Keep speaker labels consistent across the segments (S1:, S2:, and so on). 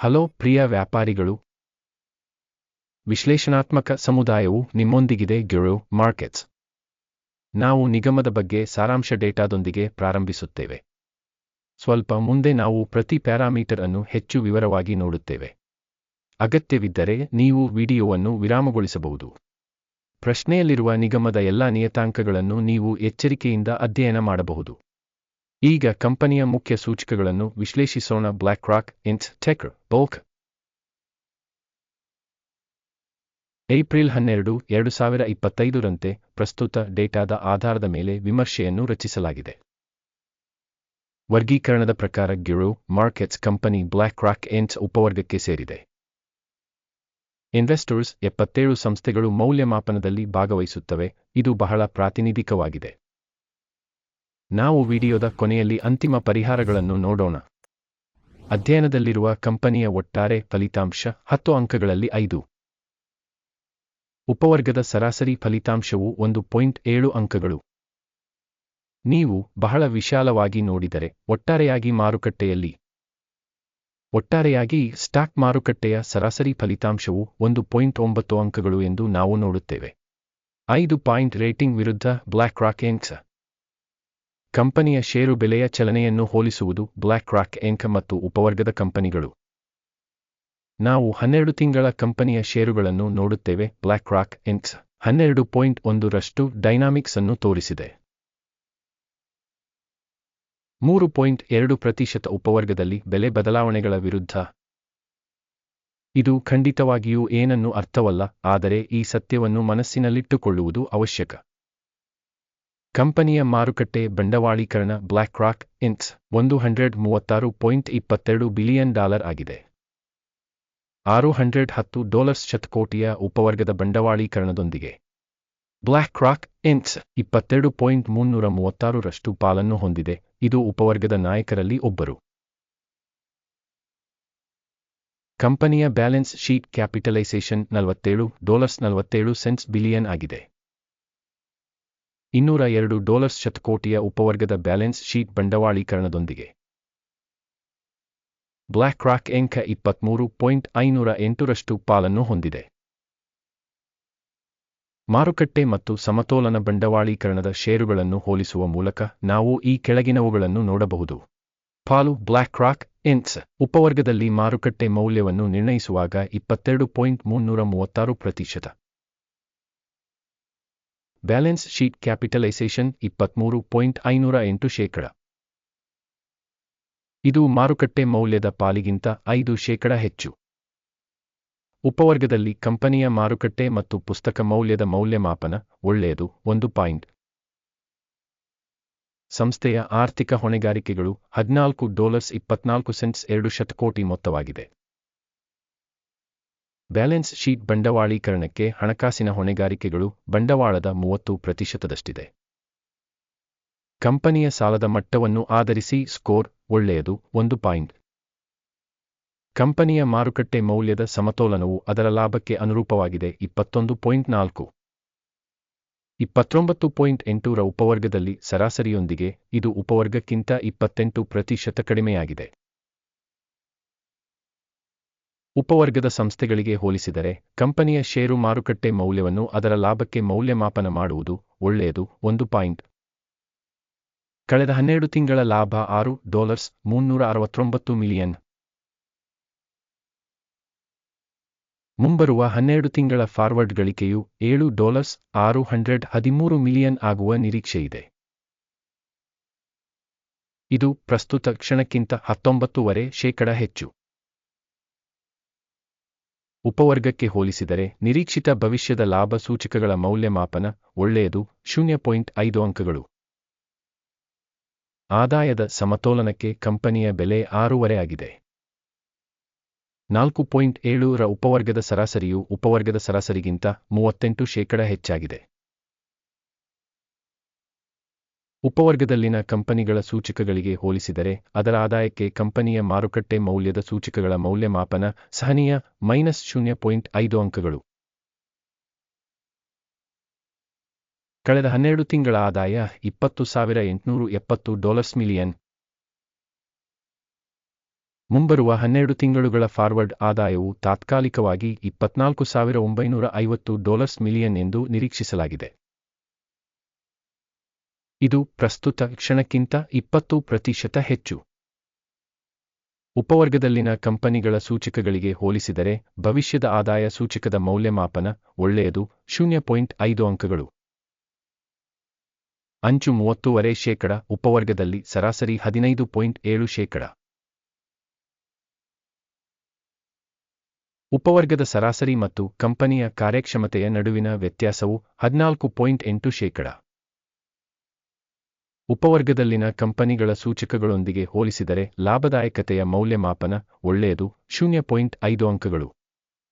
S1: Hello ಪ್ರಿಯ ವ್ಯಾಪಾರಿಗಳು. ವಿಶ್ಲೇಷಣಾತ್ಮಕ ಸಮುದಾಯವು ನಿಮ್ಮೊಂದಿಗಿದೆ ಗಿರೋ ಮಾರ್ಕೆಟ್ಸ್ ನಾವು ನಿಗಮದ ಬಗ್ಗೆ ಸಾರಾಂಶ ಡೇಟಾದೊಂದಿಗೆ ಪ್ರಾರಂಭಿಸುತ್ತೇವೆ. ಸ್ವಲ್ಪ ಮುಂದೆ ನಾವು ಪ್ರತಿ ಪ್ಯಾರಾಮೀಟರ್ ಅನ್ನು ಹೆಚ್ಚು ವಿವರವಾಗಿ ನೋಡುತ್ತೇವೆ. ಅಗತ್ಯವಿದ್ದರೆ ನೀವು ವಿಡಿಯೋವನ್ನು ವಿರಾಮಗೊಳಿಸಬಹುದು. ಪ್ರಶ್ನೆಯಲ್ಲಿರುವ ನಿಗಮದ ಎಲ್ಲಾ ನಿಯತಾಂಕಗಳನ್ನು ನೀವು ಎಚ್ಚರಿಕೆಯಿಂದ ಅಧ್ಯಯನ ಮಾಡಬಹುದು. ಈಗ ಕಂಪನಿಯ ಮುಖ್ಯ ಸೂಚಕಗಳನ್ನು ವಿಶ್ಲೇಷಿಸೋಣ. ಬ್ಲ್ಯಾಕ್ ರಾಕ್ ಇನ್ಸ್ ಟೆಕ್ ಬೋಕ್ ಏಪ್ರಿಲ್ ಹನ್ನೆರಡು, ಎರಡು ಸಾವಿರ ಇಪ್ಪತ್ತೈದರಂತೆ ಪ್ರಸ್ತುತ ಡೇಟಾದ ಆಧಾರದ ಮೇಲೆ ವಿಮರ್ಶೆಯನ್ನು ರಚಿಸಲಾಗಿದೆ. ವರ್ಗೀಕರಣದ ಪ್ರಕಾರ ಗಿರು ಮಾರ್ಕೆಟ್ಸ್ ಕಂಪನಿ ಬ್ಲ್ಯಾಕ್ ರಾಕ್ ಎಂಟ್ಸ್ ಉಪವರ್ಗಕ್ಕೆ ಸೇರಿದೆ. ಇನ್ವೆಸ್ಟರ್ಸ್ ಎಪ್ಪತ್ತೇಳು ಸಂಸ್ಥೆಗಳು ಮೌಲ್ಯಮಾಪನದಲ್ಲಿ ಭಾಗವಹಿಸುತ್ತವೆ. ಇದು ಬಹಳ ಪ್ರಾತಿನಿಧಿಕವಾಗಿದೆ. ನಾವು ವಿಡಿಯೋದ ಕೊನೆಯಲ್ಲಿ ಅಂತಿಮ ಪರಿಹಾರಗಳನ್ನು ನೋಡೋಣ. ಅಧ್ಯಯನದಲ್ಲಿರುವ ಕಂಪನಿಯ ಒಟ್ಟಾರೆ ಫಲಿತಾಂಶ ಹತ್ತು ಅಂಕಗಳಲ್ಲಿ ಐದು. ಉಪವರ್ಗದ ಸರಾಸರಿ ಫಲಿತಾಂಶವು ಒಂದು ಪಾಯಿಂಟ್ ಏಳು ಅಂಕಗಳು. ನೀವು ಬಹಳ ವಿಶಾಲವಾಗಿ ನೋಡಿದರೆ ಒಟ್ಟಾರೆಯಾಗಿ ಮಾರುಕಟ್ಟೆಯಲ್ಲಿ. ಒಟ್ಟಾರೆಯಾಗಿ ಸ್ಟಾಕ್ ಮಾರುಕಟ್ಟೆಯ ಸರಾಸರಿ ಫಲಿತಾಂಶವು ಒಂದು ಪಾಯಿಂಟ್ ಒಂಬತ್ತು ಅಂಕಗಳು ಎಂದು ನಾವು ನೋಡುತ್ತೇವೆ. ಐದು ಪಾಯಿಂಟ್ ರೇಟಿಂಗ್ ವಿರುದ್ಧ ಬ್ಲ್ಯಾಕ್ ರಾಕ್ ಎನ್ಕ್ಸ್ ಕಂಪನಿಯ ಷೇರು ಬೆಲೆಯ ಚಲನೆಯನ್ನು ಹೋಲಿಸುವುದು ಬ್ಲ್ಯಾಕ್ ರಾಕ್ ಎಂಕ ಮತ್ತು ಉಪವರ್ಗದ ಕಂಪನಿಗಳು. ನಾವು ಹನ್ನೆರಡು ತಿಂಗಳ ಕಂಪನಿಯ ಷೇರುಗಳನ್ನು ನೋಡುತ್ತೇವೆ ಬ್ಲ್ಯಾಕ್ ರಾಕ್ ಎನ್ಕ್ಸ್ ಹನ್ನೆರಡು ಪಾಯಿಂಟ್ ಒಂದರಷ್ಟು ಡೈನಾಮಿಕ್ಸ್ ಅನ್ನು ತೋರಿಸಿದೆ. ಮೂರು ಪಾಯಿಂಟ್ ಎರಡು ಪ್ರತಿಶತ ಉಪವರ್ಗದಲ್ಲಿ ಬೆಲೆ ಬದಲಾವಣೆಗಳ ವಿರುದ್ಧ. ಇದು ಖಂಡಿತವಾಗಿಯೂ ಏನನ್ನು ಅರ್ಥವಲ್ಲ, ಆದರೆ ಈ ಸತ್ಯವನ್ನು ಮನಸ್ಸಿನಲ್ಲಿಟ್ಟುಕೊಳ್ಳುವುದು ಅವಶ್ಯಕ. ಕಂಪನಿಯ ಮಾರುಕಟ್ಟೆ ಬಂಡವಾಳೀಕರಣ ಬ್ಲ್ಯಾಕ್ ರಾಕ್ ಇನ್ಸ್ ಒಂದು ಹಂಡ್ರೆಡ್ ಮೂವತ್ತಾರು ಪಾಯಿಂಟ್ ಇಪ್ಪತ್ತೆರಡು ಬಿಲಿಯನ್ ಡಾಲರ್ ಆಗಿದೆ. ಆರು ಹಂಡ್ರೆಡ್ ಹತ್ತು ಡಾಲರ್ಸ್ ಶತಕೋಟಿಯ ಉಪವರ್ಗದ ಬಂಡವಾಳೀಕರಣದೊಂದಿಗೆ ಬ್ಲ್ಯಾಕ್ ರಾಕ್ ಇನ್ಸ್ ಇಪ್ಪತ್ತೆರಡು ಪಾಯಿಂಟ್ ಮುನ್ನೂರ ಮೂವತ್ತಾರರಷ್ಟು ಪಾಲನ್ನು ಹೊಂದಿದೆ. ಇದು ಉಪವರ್ಗದ ನಾಯಕರಲ್ಲಿ ಒಬ್ಬರು. ಕಂಪನಿಯ ಬ್ಯಾಲೆನ್ಸ್ ಶೀಟ್ ಕ್ಯಾಪಿಟಲೈಸೇಷನ್ ನಲವತ್ತೇಳು ಡಾಲರ್ಸ್ ನಲವತ್ತೇಳು ಸೆಂಟ್ಸ್ ಬಿಲಿಯನ್ ಆಗಿದೆ. ಇನ್ನೂರ ಎರಡು ಡಾಲರ್ಸ್ ಶತಕೋಟಿಯ ಉಪವರ್ಗದ ಬ್ಯಾಲೆನ್ಸ್ ಶೀಟ್ ಬಂಡವಾಳೀಕರಣದೊಂದಿಗೆ. ಬ್ಲ್ಯಾಕ್ ರಾಕ್ ಎಂಕ ಇಪ್ಪತ್ಮೂರು ಪಾಯಿಂಟ್ ಐನೂರ ಎಂಟರಷ್ಟು ಪಾಲನ್ನು ಹೊಂದಿದೆ. ಮಾರುಕಟ್ಟೆ ಮತ್ತು ಸಮತೋಲನ ಬಂಡವಾಳೀಕರಣದ ಷೇರುಗಳನ್ನು ಹೋಲಿಸುವ ಮೂಲಕ ನಾವು ಈ ಕೆಳಗಿನವುಗಳನ್ನು ನೋಡಬಹುದು. ಪಾಲು ಬ್ಲ್ಯಾಕ್ ರಾಕ್ ಎನ್ಸ್ ಉಪವರ್ಗದಲ್ಲಿ ಮಾರುಕಟ್ಟೆ ಮೌಲ್ಯವನ್ನು ನಿರ್ಣಯಿಸುವಾಗ ಇಪ್ಪತ್ತೆರಡು ಪಾಯಿಂಟ್ ಮುನ್ನೂರ ಮೂವತ್ತಾರು ಪ್ರತಿಶತ. ಬ್ಯಾಲೆನ್ಸ್ ಶೀಟ್ ಕ್ಯಾಪಿಟಲೈಸೇಷನ್ ಇಪ್ಪತ್ಮೂರು ಪಾಯಿಂಟ್ ಐನೂರ ಎಂಟು ಶೇಕಡ. ಇದು ಮಾರುಕಟ್ಟೆ ಮೌಲ್ಯದ ಪಾಲಿಗಿಂತ ಐದು ಶೇಕಡ ಹೆಚ್ಚು. ಉಪವರ್ಗದಲ್ಲಿ ಕಂಪನಿಯ ಮಾರುಕಟ್ಟೆ ಮತ್ತು ಪುಸ್ತಕ ಮೌಲ್ಯದ ಮೌಲ್ಯಮಾಪನ ಒಳ್ಳೆಯದು ಒಂದು ಪಾಯಿಂಟ್. ಸಂಸ್ಥೆಯ ಆರ್ಥಿಕ ಹೊಣೆಗಾರಿಕೆಗಳು ಹದಿನಾಲ್ಕು ಡಾಲರ್ಸ್ ಇಪ್ಪತ್ನಾಲ್ಕು ಸೆಂಟ್ಸ್ ಎರಡು ಶತಕೋಟಿ ಮೊತ್ತವಾಗಿದೆ. ಬ್ಯಾಲೆನ್ಸ್ ಶೀಟ್ ಬಂಡವಾಳೀಕರಣಕ್ಕೆ ಹಣಕಾಸಿನ ಹೊಣೆಗಾರಿಕೆಗಳು ಬಂಡವಾಳದ ಮೂವತ್ತು ಪ್ರತಿಶತದಷ್ಟಿದೆ. ಕಂಪನಿಯ ಸಾಲದ ಮಟ್ಟವನ್ನು ಆಧರಿಸಿ ಸ್ಕೋರ್ ಒಳ್ಳೆಯದು ಒಂದು ಪಾಯಿಂಟ್. ಕಂಪನಿಯ ಮಾರುಕಟ್ಟೆ ಮೌಲ್ಯದ ಸಮತೋಲನವು ಅದರ ಲಾಭಕ್ಕೆ ಅನುರೂಪವಾಗಿದೆ ಇಪ್ಪತ್ತೊಂದು ಪಾಯಿಂಟ್ ನಾಲ್ಕು. ಇಪ್ಪತ್ತೊಂಬತ್ತು ಪಾಯಿಂಟ್ ಎಂಟೂರ ಉಪವರ್ಗದಲ್ಲಿ ಸರಾಸರಿಯೊಂದಿಗೆ ಇದು ಉಪವರ್ಗಕ್ಕಿಂತ ಇಪ್ಪತ್ತೆಂಟು ಪ್ರತಿಶತ ಕಡಿಮೆಯಾಗಿದೆ. ಉಪವರ್ಗದ ಸಂಸ್ಥೆಗಳಿಗೆ ಹೋಲಿಸಿದರೆ, ಕಂಪನಿಯ ಷೇರು ಮಾರುಕಟ್ಟೆ ಮೌಲ್ಯವನ್ನು ಅದರ ಲಾಭಕ್ಕೆ ಮೌಲ್ಯಮಾಪನ ಮಾಡುವುದು ಒಳ್ಳೆಯದು. ಒಂದು ಪಾಯಿಂಟ್. ಕಳೆದ ಹನ್ನೆರಡು ತಿಂಗಳ ಲಾಭ ಆರು ಡಾಲರ್ಸ್ ಮುನ್ನೂರ ಅರವತ್ತೊಂಬತ್ತು ಮಿಲಿಯನ್. ಮುಂಬರುವ ಹನ್ನೆರಡು ತಿಂಗಳ ಫಾರ್ವರ್ಡ್ ಗಳಿಕೆಯು ಏಳು ಡಾಲರ್ಸ್ ಆರು ಹಂಡ್ರೆಡ್ ಹದಿಮೂರು ಮಿಲಿಯನ್ ಆಗುವ ನಿರೀಕ್ಷೆಯಿದೆ. ಇದು ಪ್ರಸ್ತುತ ಕ್ಷಣಕ್ಕಿಂತ ಹತ್ತೊಂಬತ್ತೂವರೆ ಶೇಕಡ ಹೆಚ್ಚು. ಉಪವರ್ಗಕ್ಕೆ ಹೋಲಿಸಿದರೆ ನಿರೀಕ್ಷಿತ ಭವಿಷ್ಯದ ಲಾಭ ಸೂಚಕಗಳ ಮೌಲ್ಯಮಾಪನ ಒಳ್ಳೆಯದು, ಶೂನ್ಯ ಪಾಯಿಂಟ್ ಐದು ಅಂಕಗಳು. ಆದಾಯದ ಸಮತೋಲನಕ್ಕೆ ಕಂಪನಿಯ ಬೆಲೆ ಆರೂವರೆ ಆಗಿದೆ. ನಾಲ್ಕು ಪಾಯಿಂಟ್ ಏಳೂರ ಉಪವರ್ಗದ ಸರಾಸರಿಯು ಉಪವರ್ಗದ ಸರಾಸರಿಗಿಂತ ಮೂವತ್ತೆಂಟು ಶೇಕಡ ಹೆಚ್ಚಾಗಿದೆ. ಉಪವರ್ಗದಲ್ಲಿನ ಕಂಪನಿಗಳ ಸೂಚಕಗಳಿಗೆ ಹೋಲಿಸಿದರೆ, ಅದರ ಆದಾಯಕ್ಕೆ ಕಂಪನಿಯ ಮಾರುಕಟ್ಟೆ ಮೌಲ್ಯದ ಸೂಚಕಗಳ ಮೌಲ್ಯಮಾಪನ ಸಹನೀಯ ಮೈನಸ್ ಶೂನ್ಯ ಪಾಯಿಂಟ್ ಐದು ಅಂಕಗಳು. ಕಳೆದ ಹನ್ನೆರಡು ತಿಂಗಳ ಆದಾಯ ಇಪ್ಪತ್ತು ಸಾವಿರ ಎಂಟುನೂರು ಎಪ್ಪತ್ತು ಡಾಲರ್ಸ್ ಮಿಲಿಯನ್. ಮುಂಬರುವ ಹನ್ನೆರಡು ತಿಂಗಳುಗಳ ಫಾರ್ವರ್ಡ್ ಆದಾಯವು ತಾತ್ಕಾಲಿಕವಾಗಿ ಇಪ್ಪತ್ನಾಲ್ಕು ಸಾವಿರ ಒಂಬೈನೂರ ಐವತ್ತು ಡಾಲರ್ಸ್ ಮಿಲಿಯನ್ ಎಂದು ನಿರೀಕ್ಷಿಸಲಾಗಿದೆ. ಇದು ಪ್ರಸ್ತುತ ಕ್ಷಣಕ್ಕಿಂತ ಇಪ್ಪತ್ತು ಪ್ರತಿಶತ ಹೆಚ್ಚು. ಉಪವರ್ಗದಲ್ಲಿನ ಕಂಪನಿಗಳ ಸೂಚಕಗಳಿಗೆ ಹೋಲಿಸಿದರೆ ಭವಿಷ್ಯದ ಆದಾಯ ಸೂಚಕದ ಮೌಲ್ಯಮಾಪನ ಒಳ್ಳೆಯದು, ಶೂನ್ಯ ಪಾಯಿಂಟ್ ಐದು ಅಂಕಗಳು. ಅಂಚು ಮೂವತ್ತೂವರೆ ಶೇಕಡ, ಉಪವರ್ಗದಲ್ಲಿ ಸರಾಸರಿ ಹದಿನೈದು ಪಾಯಿಂಟ್ ಏಳು ಶೇಕಡ. ಉಪವರ್ಗದ ಸರಾಸರಿ ಮತ್ತು ಕಂಪನಿಯ ಕಾರ್ಯಕ್ಷಮತೆಯ ನಡುವಿನ ವ್ಯತ್ಯಾಸವು ಹದಿನಾಲ್ಕು ಪಾಯಿಂಟ್ ಎಂಟು ಶೇಕಡ. ಉಪವರ್ಗದಲ್ಲಿನ ಕಂಪನಿಗಳ ಸೂಚಕಗಳೊಂದಿಗೆ ಹೋಲಿಸಿದರೆ ಲಾಭದಾಯಕತೆಯ ಮೌಲ್ಯಮಾಪನ ಒಳ್ಳೆಯದು, ಶೂನ್ಯ ಪಾಯಿಂಟ್ ಐದು ಅಂಕಗಳು.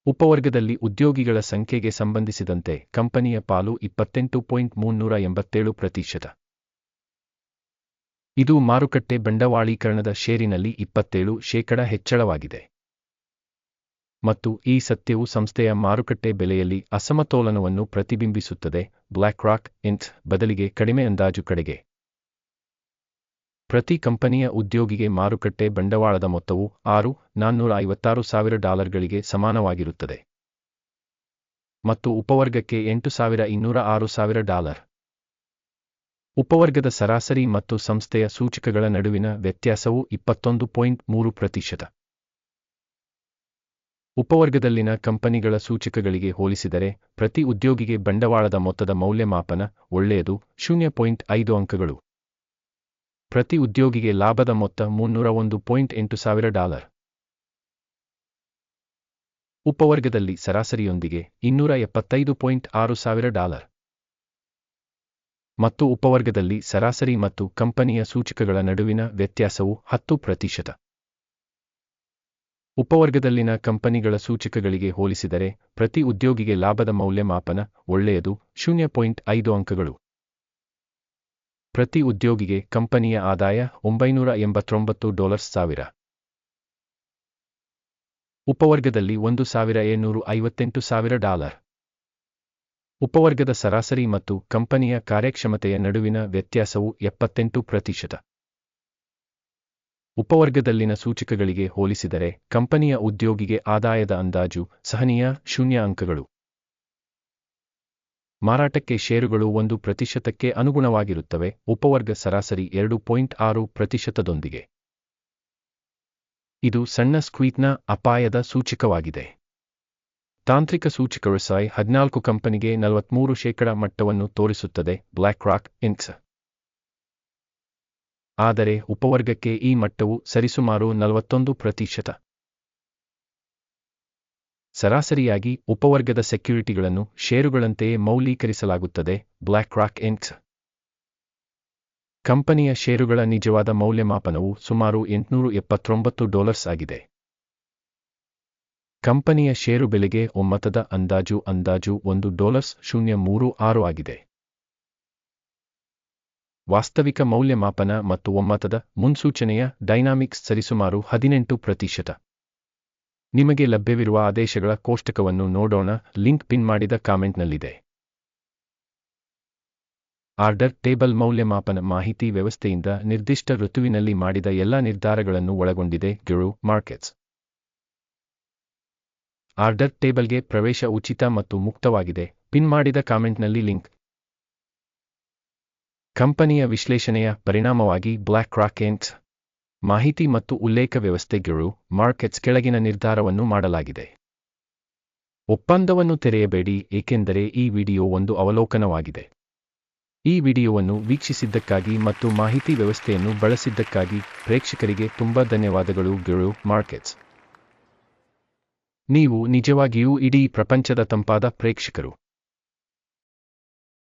S1: ಉಪವರ್ಗದಲ್ಲಿ ಉದ್ಯೋಗಿಗಳ ಸಂಖ್ಯೆಗೆ ಸಂಬಂಧಿಸಿದಂತೆ ಕಂಪನಿಯ ಪಾಲು ಇಪ್ಪತ್ತೆಂಟು ಪಾಯಿಂಟ್ ಮುನ್ನೂರ ಎಂಬತ್ತೇಳು ಪ್ರತಿಶತ. ಇದು ಮಾರುಕಟ್ಟೆ ಬಂಡವಾಳೀಕರಣದ ಷೇರಿನಲ್ಲಿ ಇಪ್ಪತ್ತೇಳು ಶೇಕಡ ಹೆಚ್ಚಳವಾಗಿದೆ. ಮತ್ತು ಈ ಸತ್ಯವು ಸಂಸ್ಥೆಯ ಮಾರುಕಟ್ಟೆ ಬೆಲೆಯಲ್ಲಿ ಅಸಮತೋಲನವನ್ನು ಪ್ರತಿಬಿಂಬಿಸುತ್ತದೆ ಬ್ಲ್ಯಾಕ್ ರಾಕ್ ಇಂಟ್ ಬದಲಿಗೆ ಕಡಿಮೆ ಅಂದಾಜು ಕಡೆಗೆ. ಪ್ರತಿ ಕಂಪನಿಯ ಉದ್ಯೋಗಿಗೆ ಮಾರುಕಟ್ಟೆ ಬಂಡವಾಳದ ಮೊತ್ತವು ಆರು, ನಾನ್ನೂರ ಐವತ್ತಾರು ಸಾವಿರ ಡಾಲರ್ಗಳಿಗೆ ಸಮಾನವಾಗಿರುತ್ತದೆ. ಮತ್ತು ಉಪವರ್ಗಕ್ಕೆ ಎಂಟು ಸಾವಿರ ಇನ್ನೂರ ಆರು ಸಾವಿರ ಡಾಲರ್. ಉಪವರ್ಗದ ಸರಾಸರಿ ಮತ್ತು ಸಂಸ್ಥೆಯ ಸೂಚಕಗಳ ನಡುವಿನ ವ್ಯತ್ಯಾಸವು ಇಪ್ಪತ್ತೊಂದು ಪಾಯಿಂಟ್ ಮೂರು ಪ್ರತಿಶತ. ಉಪವರ್ಗದಲ್ಲಿನ ಕಂಪನಿಗಳ ಸೂಚಕಗಳಿಗೆ ಹೋಲಿಸಿದರೆ ಪ್ರತಿ ಉದ್ಯೋಗಿಗೆ ಬಂಡವಾಳದ ಮೊತ್ತದ ಮೌಲ್ಯಮಾಪನ ಒಳ್ಳೆಯದು, ಶೂನ್ಯ ಪಾಯಿಂಟ್ ಐದು ಅಂಕಗಳು. ಪ್ರತಿ ಉದ್ಯೋಗಿಗೆ ಲಾಭದ ಮೊತ್ತ ಮುನ್ನೂರ ಒಂದು ಪಾಯಿಂಟ್ ಎಂಟು ಸಾವಿರ ಡಾಲರ್. ಉಪವರ್ಗದಲ್ಲಿ ಸರಾಸರಿಯೊಂದಿಗೆ ಇನ್ನೂರ ಎಪ್ಪತ್ತೈದು ಪಾಯಿಂಟ್ ಆರು ಸಾವಿರ ಡಾಲರ್. ಮತ್ತು ಉಪವರ್ಗದಲ್ಲಿ ಸರಾಸರಿ ಮತ್ತು ಕಂಪನಿಯ ಸೂಚಕಗಳ ನಡುವಿನ ವ್ಯತ್ಯಾಸವು ಹತ್ತು ಪ್ರತಿಶತ. ಉಪವರ್ಗದಲ್ಲಿನ ಕಂಪನಿಗಳ ಸೂಚಕಗಳಿಗೆ ಹೋಲಿಸಿದರೆ ಪ್ರತಿ ಉದ್ಯೋಗಿಗೆ ಲಾಭದ ಮೌಲ್ಯಮಾಪನ ಒಳ್ಳೆಯದು, ಶೂನ್ಯ ಪಾಯಿಂಟ್ ಅಂಕಗಳು. ಪ್ರತಿ ಉದ್ಯೋಗಿಗೆ ಕಂಪನಿಯ ಆದಾಯ ಒಂಬೈನೂರ ಎಂಬತ್ತೊಂಬತ್ತು ಡಾಲರ್ಸ್ ಸಾವಿರ. ಉಪವರ್ಗದಲ್ಲಿ ಒಂದು ಸಾವಿರ ಏಳ್ನೂರು ಐವತ್ತೆಂಟು ಸಾವಿರ ಡಾಲರ್. ಉಪವರ್ಗದ ಸರಾಸರಿ ಮತ್ತು ಕಂಪನಿಯ ಕಾರ್ಯಕ್ಷಮತೆಯ ನಡುವಿನ ವ್ಯತ್ಯಾಸವು ಎಪ್ಪತ್ತೆಂಟು ಪ್ರತಿಶತ. ಉಪವರ್ಗದಲ್ಲಿನ ಸೂಚಕಗಳಿಗೆ ಹೋಲಿಸಿದರೆ ಕಂಪನಿಯ ಉದ್ಯೋಗಿಗೆ ಆದಾಯದ ಅಂದಾಜು ಸಹನೀಯ ಶೂನ್ಯ ಅಂಕಗಳು. ಮಾರಾಟಕ್ಕೆ ಷೇರುಗಳು ಒಂದು ಪ್ರತಿಶತಕ್ಕೆ ಅನುಗುಣವಾಗಿರುತ್ತವೆ, ಉಪವರ್ಗ ಸರಾಸರಿ ಎರಡು ಪಾಯಿಂಟ್ ಆರು ಪ್ರತಿಶತದೊಂದಿಗೆ. ಇದು ಸಣ್ಣ ಸ್ಕ್ವೀಟ್ನ ಅಪಾಯದ ಸೂಚಕವಾಗಿದೆ. ತಾಂತ್ರಿಕ ಸೂಚಕ ಸಾಯ್ ಹದಿನಾಲ್ಕು ಕಂಪನಿಗೆ ನಲವತ್ಮೂರು ಶೇಕಡ ಮಟ್ಟವನ್ನು ತೋರಿಸುತ್ತದೆ ಬ್ಲ್ಯಾಕ್ ರಾಕ್ ಇನ್ಸ್ ಆದರೆ ಉಪವರ್ಗಕ್ಕೆ ಈ ಮಟ್ಟವು ಸರಿಸುಮಾರು ನಲವತ್ತೊಂದು ಪ್ರತಿಶತ. ಸರಾಸರಿಯಾಗಿ ಉಪವರ್ಗದ ಸೆಕ್ಯುರಿಟಿಗಳನ್ನು ಷೇರುಗಳಂತೆಯೇ ಮೌಲ್ಯೀಕರಿಸಲಾಗುತ್ತದೆ ಬ್ಲ್ಯಾಕ್ ರಾಕ್ ಇನ್ಕ್ಸ್ ಕಂಪನಿಯ ಷೇರುಗಳ ನಿಜವಾದ ಮೌಲ್ಯಮಾಪನವು ಸುಮಾರು ಎಂಟುನೂರು ಎಪ್ಪತ್ತೊಂಬತ್ತು ಡಾಲರ್ಸ್ ಆಗಿದೆ. ಕಂಪನಿಯ ಷೇರು ಬೆಲೆಗೆ ಒಮ್ಮತದ ಅಂದಾಜು ಅಂದಾಜು ಒಂದು ಡಾಲರ್ಸ್ ಶೂನ್ಯ ಮೂರು ಆರು ಆಗಿದೆ. ವಾಸ್ತವಿಕ ಮೌಲ್ಯಮಾಪನ ಮತ್ತು ಒಮ್ಮತದ ಮುನ್ಸೂಚನೆಯ ಡೈನಾಮಿಕ್ಸ್ ಸರಿಸುಮಾರು ಹದಿನೆಂಟು ಪ್ರತಿಶತ. ನಿಮಗೆ ಲಭ್ಯವಿರುವ ಆದೇಶಗಳ ಕೋಷ್ಟಕವನ್ನು ನೋಡೋಣ. ಲಿಂಕ್ ಪಿನ್ ಮಾಡಿದ ಕಾಮೆಂಟ್ನಲ್ಲಿದೆ. ಆರ್ಡರ್ ಟೇಬಲ್ ಮೌಲ್ಯಮಾಪನ ಮಾಹಿತಿ ವ್ಯವಸ್ಥೆಯಿಂದ ನಿರ್ದಿಷ್ಟ ಋತುವಿನಲ್ಲಿ ಮಾಡಿದ ಎಲ್ಲಾ ನಿರ್ಧಾರಗಳನ್ನು ಒಳಗೊಂಡಿದೆ. ಗಿರು ಮಾರ್ಕೆಟ್ಸ್. ಆರ್ಡರ್ ಟೇಬಲ್ಗೆ ಪ್ರವೇಶ ಉಚಿತ ಮತ್ತು ಮುಕ್ತವಾಗಿದೆ. ಪಿನ್ ಮಾಡಿದ ಕಾಮೆಂಟ್ನಲ್ಲಿ ಲಿಂಕ್. ಕಂಪನಿಯ ವಿಶ್ಲೇಷಣೆಯ ಪರಿಣಾಮವಾಗಿ ಬ್ಲ್ಯಾಕ್ ರಾಕೆಂಟ್ಸ್ ಮಾಹಿತಿ ಮತ್ತು ಉಲ್ಲೇಖ ವ್ಯವಸ್ಥೆಗಳು ಮಾರ್ಕೆಟ್ಸ್ ಕೆಳಗಿನ ನಿರ್ಧಾರವನ್ನು ಮಾಡಲಾಗಿದೆ. ಒಪ್ಪಂದವನ್ನು ತೆರೆಯಬೇಡಿ, ಏಕೆಂದರೆ ಈ ವಿಡಿಯೋ ಒಂದು ಅವಲೋಕನವಾಗಿದೆ. ಈ ವಿಡಿಯೋವನ್ನು ವೀಕ್ಷಿಸಿದ್ದಕ್ಕಾಗಿ ಮತ್ತು ಮಾಹಿತಿ ವ್ಯವಸ್ಥೆಯನ್ನು ಬಳಸಿದ್ದಕ್ಕಾಗಿ ಪ್ರೇಕ್ಷಕರಿಗೆ ತುಂಬಾ ಧನ್ಯವಾದಗಳು ಗುರು, ಮಾರ್ಕೆಟ್ಸ್. ನೀವು ನಿಜವಾಗಿಯೂ ಇಡೀ ಪ್ರಪಂಚದ ತಂಪಾದ ಪ್ರೇಕ್ಷಕರು.